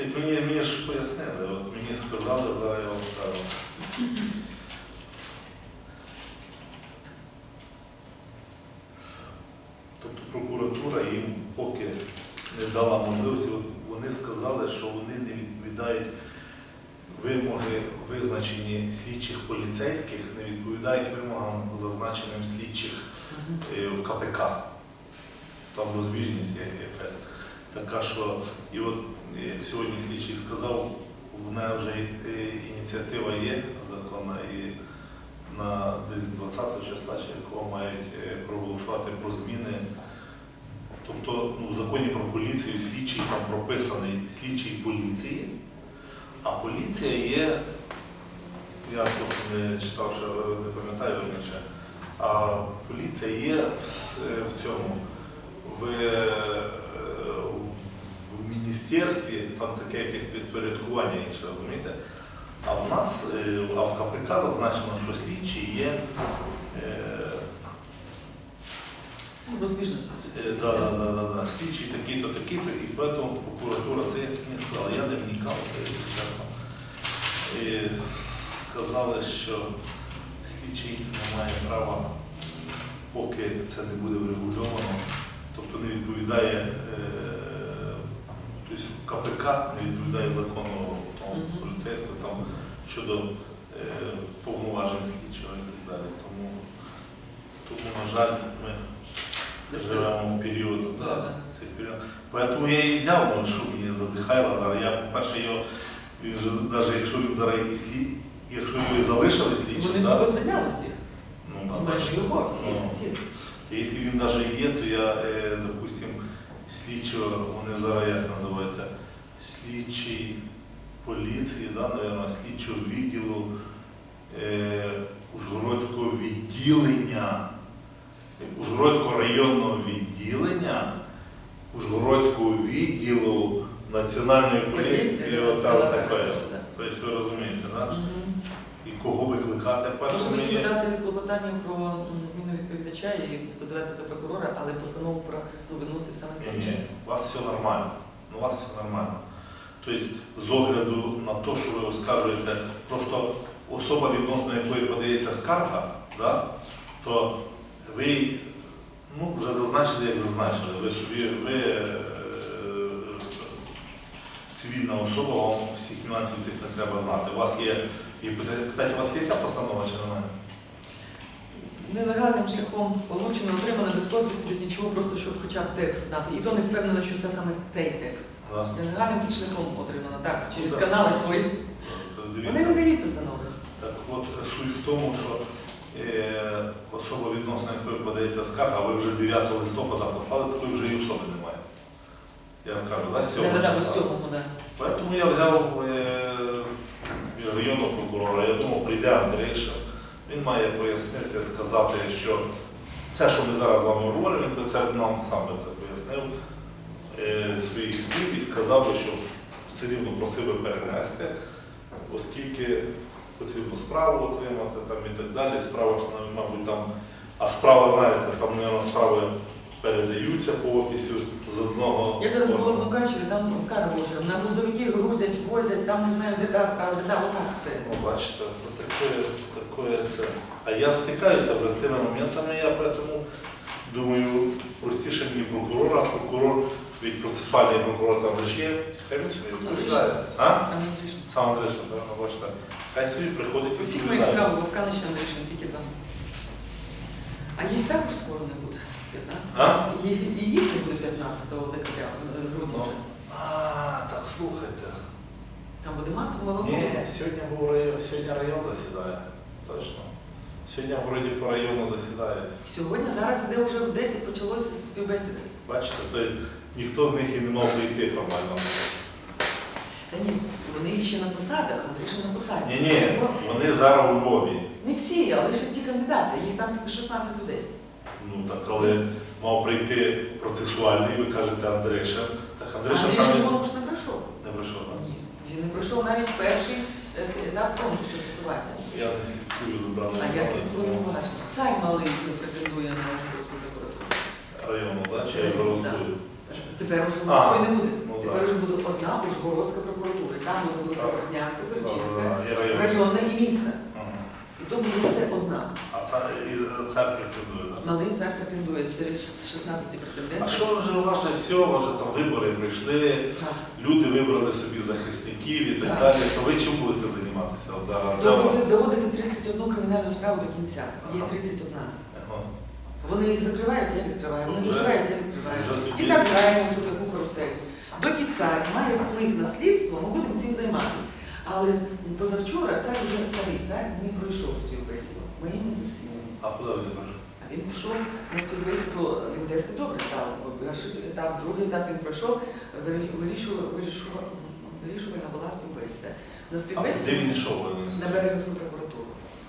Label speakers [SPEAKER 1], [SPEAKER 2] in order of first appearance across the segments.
[SPEAKER 1] Це мені, мені ж пояснили, от мені сказали, зараз я вам. Тобто прокуратура їм поки не дала можливості, вони сказали, що вони не відповідають вимоги, визначені слідчих поліцейських, не відповідають вимогам, зазначеним слідчих е, в КПК. Там розбіжність є якась така, що і от е, сьогодні слідчий сказав, в мене вже е, ініціатива є законна і на десь 20 числа, чи якого мають е, проголосувати про зміни. Тобто ну, в законі про поліцію слідчий там прописаний слідчий поліції, а поліція є, я просто не читав, що не пам'ятаю раніше, а поліція є в, в цьому, в, е, в міністерстві, там таке якесь підпорядкування інше, розумієте? А в нас, е, а в КПК зазначено, що слідчі є. е,
[SPEAKER 2] Ну, Розбіжності
[SPEAKER 1] Е. Да, да, да, да, да. Слідчий такий-то, такий-то, і поэтому прокуратура це не сказала. Я не вникав це, якщо чесно. І сказали, що слідчий не має права, поки це не буде врегульовано, тобто не відповідає, е, тобто КПК не відповідає закону поліцейського там, щодо е, повноважень слідчого і так далі. Тому, тому на жаль, ми живемо в період, да,
[SPEAKER 2] Так.
[SPEAKER 1] цей період. Поэтому я і взяв, ну, що мені задихайло зараз. Я, по-перше, його, він же, навіть якщо він зараз і слід, якщо його і залишили слідчим,
[SPEAKER 2] Вони
[SPEAKER 1] да,
[SPEAKER 2] тебе звільняли всіх.
[SPEAKER 1] ну,
[SPEAKER 2] Майже
[SPEAKER 1] бачиш,
[SPEAKER 2] його всі,
[SPEAKER 1] ну,
[SPEAKER 2] всі.
[SPEAKER 1] Якщо він навіть є, то я, е, допустим, слідчого, вони зараз як називаються, слідчий поліції, да, наверное, слідчого відділу е, Ужгородського відділення, Ужгородського районного відділення, Ужгородського відділу Національної поліції,
[SPEAKER 2] Поліція,
[SPEAKER 1] от
[SPEAKER 2] це
[SPEAKER 1] там
[SPEAKER 2] так,
[SPEAKER 1] таке.
[SPEAKER 2] так.
[SPEAKER 1] Тобто ви розумієте, да?
[SPEAKER 2] Мгм.
[SPEAKER 1] І кого викликати? Перше
[SPEAKER 2] мені
[SPEAKER 1] мені
[SPEAKER 2] клопотання про зміну відповідача і позиватися до прокурора, але постанову про ну, виносив саме слідчий.
[SPEAKER 1] ні, у вас все нормально. У вас все нормально. Тобто, з огляду на те, що ви оскаржуєте, просто особа, відносно якої подається скарга, да, то ви ну, вже зазначили, як зазначили. Ви собі, ви е, цивільна особа, вам всіх нюансів цих не треба знати. У вас є, і, кстати, у вас є ця постанова чи немає?
[SPEAKER 2] Нелегальним шляхом получено, отримано без підпису, без нічого, просто щоб хоча б текст знати. І то не впевнена, що це саме цей текст.
[SPEAKER 1] Да.
[SPEAKER 2] Нелегальним шляхом отримано, так, через
[SPEAKER 1] Ну, так.
[SPEAKER 2] канали свої. Вони
[SPEAKER 1] Дивіться.
[SPEAKER 2] не дають постанови.
[SPEAKER 1] Так от суть в тому, що е, особа відносно якої подається скарга, ви вже 9 листопада послали, такої вже і особи немає. Я вам кажу, да, з цього
[SPEAKER 2] Не надо
[SPEAKER 1] числа.
[SPEAKER 2] да.
[SPEAKER 1] Тому я взяв е, районного прокурора, я думав, прийде Андрейша. Він має пояснити, сказати, що це, що ми зараз з вами говоримо, він би це нам сам би це пояснив е, своїх слів і сказав би, що все рівно просив би перенести, оскільки потрібно справу отримати там, і так далі. Справа мабуть, там, а справа, знаєте, там, мабуть, справи передаються по опису з одного.
[SPEAKER 2] Я зараз була в. Мукачеві, там кара Божа, на грузовики грузять, возять, там не знаю, де та справа, де отак стоїть.
[SPEAKER 1] Ну, бачите, це таке, таке це. А я стикаюся з тими моментами, я поэтому думаю, простіше мені прокурора, прокурор, від процесуальний прокурор там вже є, хай він собі відповідає. А?
[SPEAKER 2] Саме Андрішин.
[SPEAKER 1] Сам Андрейшин, так, ну, бачите. Хай собі приходить
[SPEAKER 2] У всіх моїх
[SPEAKER 1] відповідає.
[SPEAKER 2] справах Вовка ще Андрішин, тільки там. А їх також скоро не буде. 15
[SPEAKER 1] А?
[SPEAKER 2] І їх не буде 15 декабря, е, грудня.
[SPEAKER 1] Ну, А, так слухайте.
[SPEAKER 2] Там буде матом
[SPEAKER 1] Ні, сьогодні був район, сьогодні район засідає. Точно. Сьогодні вроді по району засідає.
[SPEAKER 2] Сьогодні зараз іде вже в 10 почалося співбесіди.
[SPEAKER 1] Бачите, тобто ніхто з них і не мав прийти формально.
[SPEAKER 2] Та ні, вони ще на посадах, Андрішин на посаді.
[SPEAKER 1] Ні, ні, вони зараз у Львові.
[SPEAKER 2] Не всі, а лише ті кандидати, їх там 16 людей.
[SPEAKER 1] Ну так коли мав прийти процесуальний, ви кажете Андришин. Так Андришин
[SPEAKER 2] Андрішин
[SPEAKER 1] там
[SPEAKER 2] Бонуш не пройшов.
[SPEAKER 1] не прийшов. так?
[SPEAKER 2] Ні, він не пройшов навіть перший е, етап конкурсу тестування.
[SPEAKER 1] Я не слідкую за даним
[SPEAKER 2] А я слідкую уважно. Цай малий претендує на цю прокуратуру.
[SPEAKER 1] району, да? чи я його
[SPEAKER 2] Тепер уже не буде.
[SPEAKER 1] ну
[SPEAKER 2] Тепер вже буде одна Ужгородська прокуратура. Там буде
[SPEAKER 1] Так.
[SPEAKER 2] Рознянська, Перечівська,
[SPEAKER 1] і
[SPEAKER 2] районна і міста. І то буде все одна.
[SPEAKER 1] А це претендує, так?
[SPEAKER 2] Малий цар претендує через 16 претендентів.
[SPEAKER 1] А що вже важне все, вже там вибори прийшли, люди вибрали собі захисників і так
[SPEAKER 2] Так.
[SPEAKER 1] далі. То ви чим будете займатися? От зараз?
[SPEAKER 2] Доводити,
[SPEAKER 1] вам?
[SPEAKER 2] доводити 31 кримінальну справу до кінця. Є
[SPEAKER 1] Ага.
[SPEAKER 2] 31.
[SPEAKER 1] Ага.
[SPEAKER 2] Вони їх закривають, я відкриваю. Вони
[SPEAKER 1] Вже-
[SPEAKER 2] закривають, я відкриваю.
[SPEAKER 1] тоді-
[SPEAKER 2] І так граємо цю таку карусель. Доки цар має вплив на слідство, ми будемо цим займатися. Але позавчора цар вже старий цар не пройшов співбесіду. Моїми зусиллями.
[SPEAKER 1] А куди ви не прийшли?
[SPEAKER 2] Він пішов на співбесіду, він тести добре став. Перший етап, другий етап він пройшов, вирі- вирішував, вирішував, вирішувальна була співбесіда. На
[SPEAKER 1] А де він йшов?
[SPEAKER 2] на? Берегівську прокуратуру.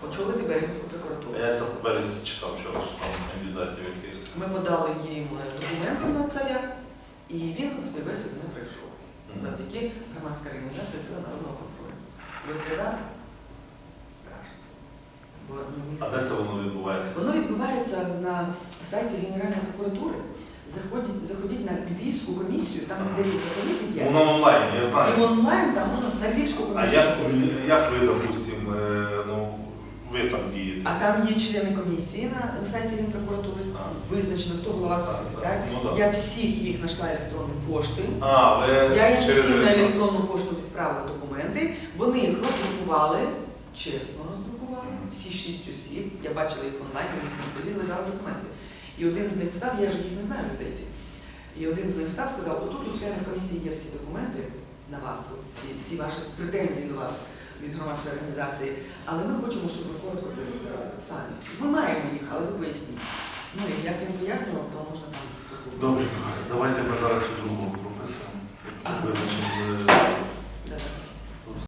[SPEAKER 2] Очолити Берегівську прокуратуру.
[SPEAKER 1] Я це по березі читав вчора, що там кандидатів якихось.
[SPEAKER 2] Ми подали їм е, документи на царя, і він на співбесіду не пройшов. Завдяки громадській організації Сила народного контролю. Виглядав. Ну, міг-
[SPEAKER 1] А де це воно відбувається?
[SPEAKER 2] Воно відбувається на сайті Генеральної прокуратури. Заходіть, заходіть на Львівську комісію, там декілька комісій є.
[SPEAKER 1] Воно онлайн, я знаю.
[SPEAKER 2] І онлайн там можна на Львівську
[SPEAKER 1] А
[SPEAKER 2] комісію.
[SPEAKER 1] як, як ви, допустимо, е, ну, ви там дієте?
[SPEAKER 2] А там є члени комісії на сайті Генпрокуратури. Визначено, хто голова, хто секретар.
[SPEAKER 1] Ну, так.
[SPEAKER 2] Я всіх їх знайшла електронні пошти.
[SPEAKER 1] А, ви
[SPEAKER 2] Я їм
[SPEAKER 1] через
[SPEAKER 2] всім на
[SPEAKER 1] електронну
[SPEAKER 2] пошту відправила документи. Вони їх роздрукували, чесно роздрукували. Всі шість осіб. Я бачила їх онлайн, у них на столі лежали документи. І один з них встав, я ж їх не знаю людей. ці. І один з них встав, сказав, отут у членів комісії є всі документи на вас, всі, всі ваші претензії до вас від громадської організації, але ми хочемо, щоб ви коротко пояснили самі. Ми маємо їх, але ви поясніть. Ну і як він пояснював, то можна там послухати.
[SPEAKER 1] Добре, давайте ми зараз.
[SPEAKER 2] Ага.
[SPEAKER 1] Визначення